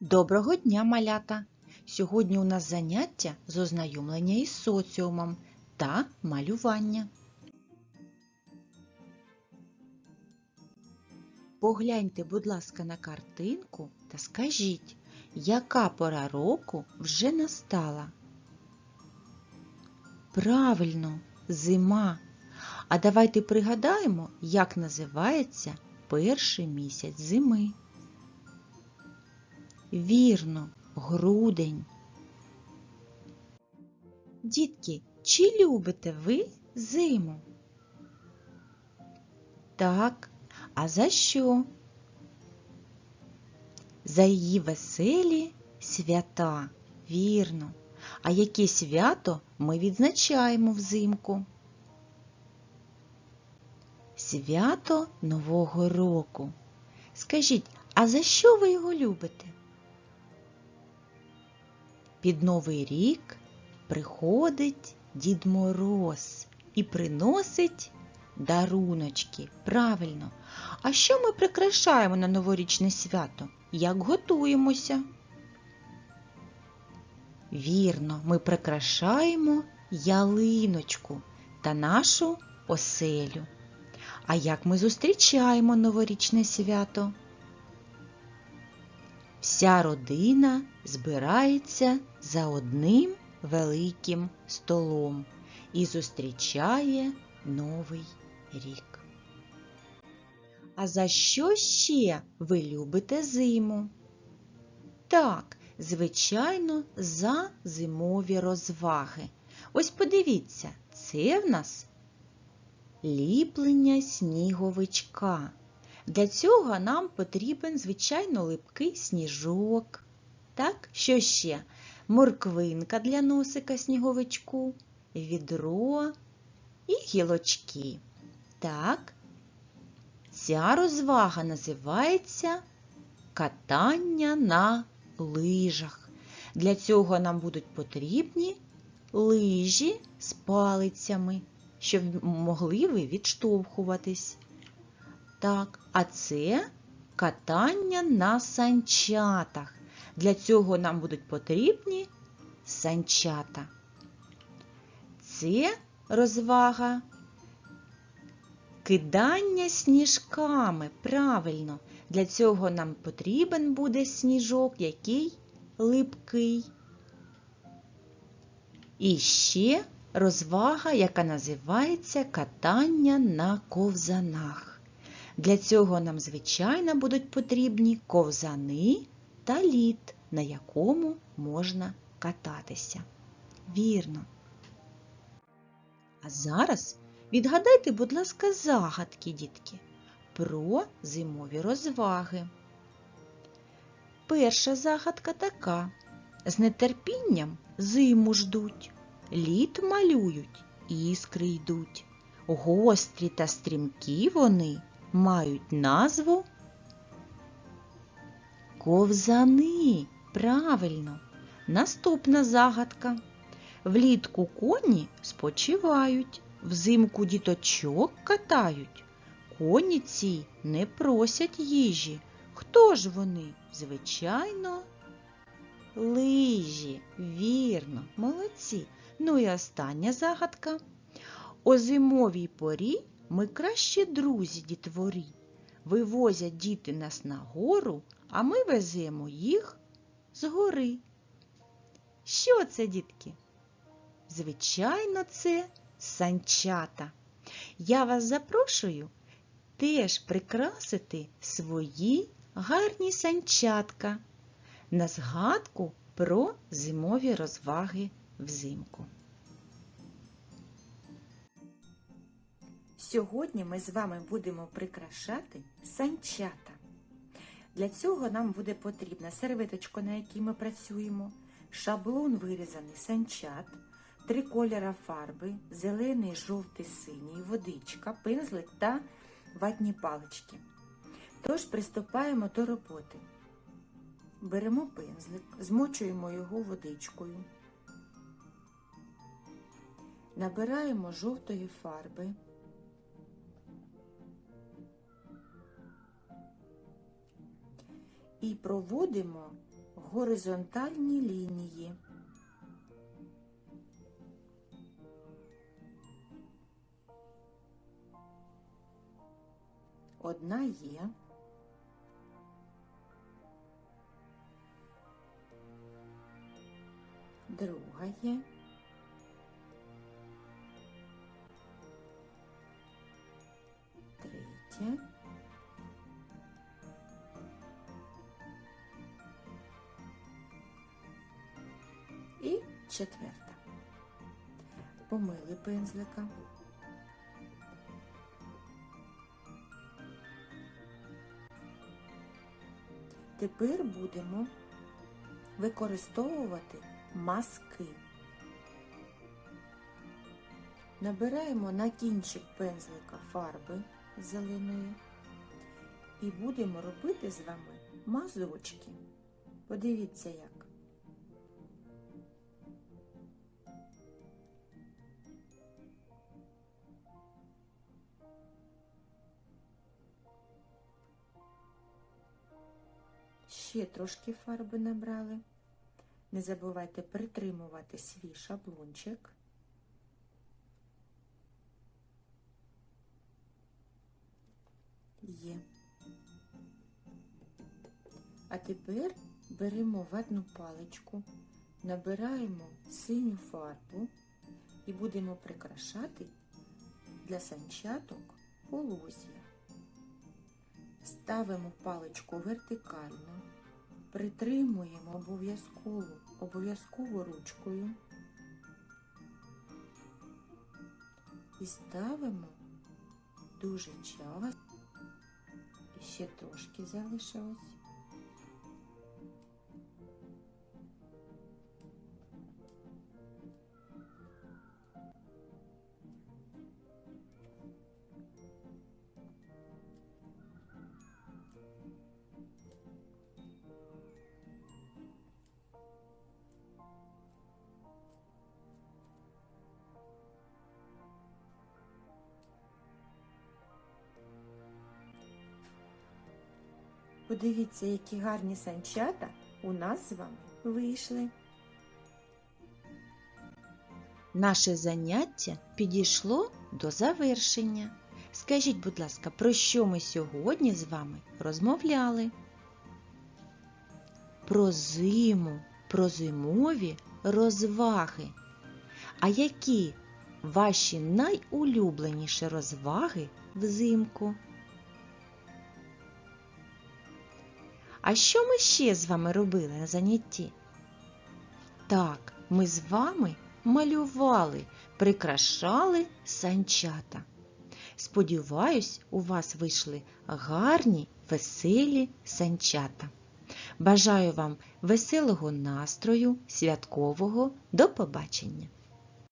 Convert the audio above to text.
Доброго дня, малята! Сьогодні у нас заняття з ознайомлення із соціумом та малювання. Погляньте, будь ласка, на картинку та скажіть, яка пора року вже настала? Правильно, зима. А давайте пригадаємо, як називається перший місяць зими. Вірно, грудень. Дітки, чи любите ви зиму? Так, а за що? За її веселі свята, вірно. А яке свято ми відзначаємо взимку? Свято Нового року. Скажіть, а за що ви його любите? Під Новий рік приходить Дід Мороз і приносить даруночки. Правильно. А що ми прикрашаємо на новорічне свято? Як готуємося? Вірно, ми прикрашаємо ялиночку та нашу оселю. А як ми зустрічаємо новорічне свято? Вся родина збирається за одним великим столом і зустрічає Новий рік. А за що ще ви любите зиму? Так, звичайно, за зимові розваги. Ось подивіться, це в нас ліплення сніговичка. Для цього нам потрібен, звичайно, липкий сніжок. Так, що ще? Морквинка для носика сніговичку, відро і гілочки. Так, ця розвага називається катання на лижах. Для цього нам будуть потрібні лижі з палицями, щоб могли ви відштовхуватись. Так, а це катання на санчатах. Для цього нам будуть потрібні санчата. Це розвага кидання сніжками. Правильно, для цього нам потрібен буде сніжок, який липкий. І ще розвага, яка називається катання на ковзанах. Для цього нам, звичайно, будуть потрібні ковзани та лід, на якому можна кататися. Вірно. А зараз відгадайте, будь ласка, загадки, дітки, про зимові розваги. Перша загадка така. З нетерпінням зиму ждуть, лід малюють, іскри йдуть. Гострі та стрімкі вони мають назву ковзани. Правильно. Наступна загадка. Влітку коні спочивають, взимку діточок катають. Коні ці не просять їжі. Хто ж вони? Звичайно, лижі. Вірно, молодці. Ну і остання загадка. О зимовій порі ми кращі друзі дітворі. Вивозять діти нас на гору, а ми веземо їх з гори. Що це, дітки? Звичайно, це санчата. Я вас запрошую теж прикрасити свої гарні санчатка на згадку про зимові розваги взимку. Сьогодні ми з вами будемо прикрашати санчата. Для цього нам буде потрібна серветочка, на якій ми працюємо, шаблон вирізаний санчат, три кольора фарби, зелений, жовтий, синій, водичка, пензлик та ватні палички. Тож приступаємо до роботи. Беремо пензлик, змочуємо його водичкою, набираємо жовтої фарби. І проводимо горизонтальні лінії. Одна є. Друга є. Четверта. Помили пензлика. Тепер будемо використовувати маски. Набираємо на кінчик пензлика фарби зеленої і будемо робити з вами мазочки. Подивіться як. Ще трошки фарби набрали. Не забувайте притримувати свій шаблончик. Є. А тепер беремо ватну паличку, набираємо синю фарбу і будемо прикрашати для санчаток полозья. Ставимо паличку вертикально, притримуємо обов'язково обов'язково ручкою і ставимо дуже часто. Ще трошки залишилось. Подивіться, які гарні санчата у нас з вами вийшли. Наше заняття підійшло до завершення. Скажіть, будь ласка, про що ми сьогодні з вами розмовляли? Про зиму, про зимові розваги. А які ваші найулюбленіші розваги взимку? А що ми ще з вами робили на занятті? Так, ми з вами малювали, прикрашали санчата. Сподіваюсь, у вас вийшли гарні, веселі санчата. Бажаю вам веселого настрою, святкового. До побачення!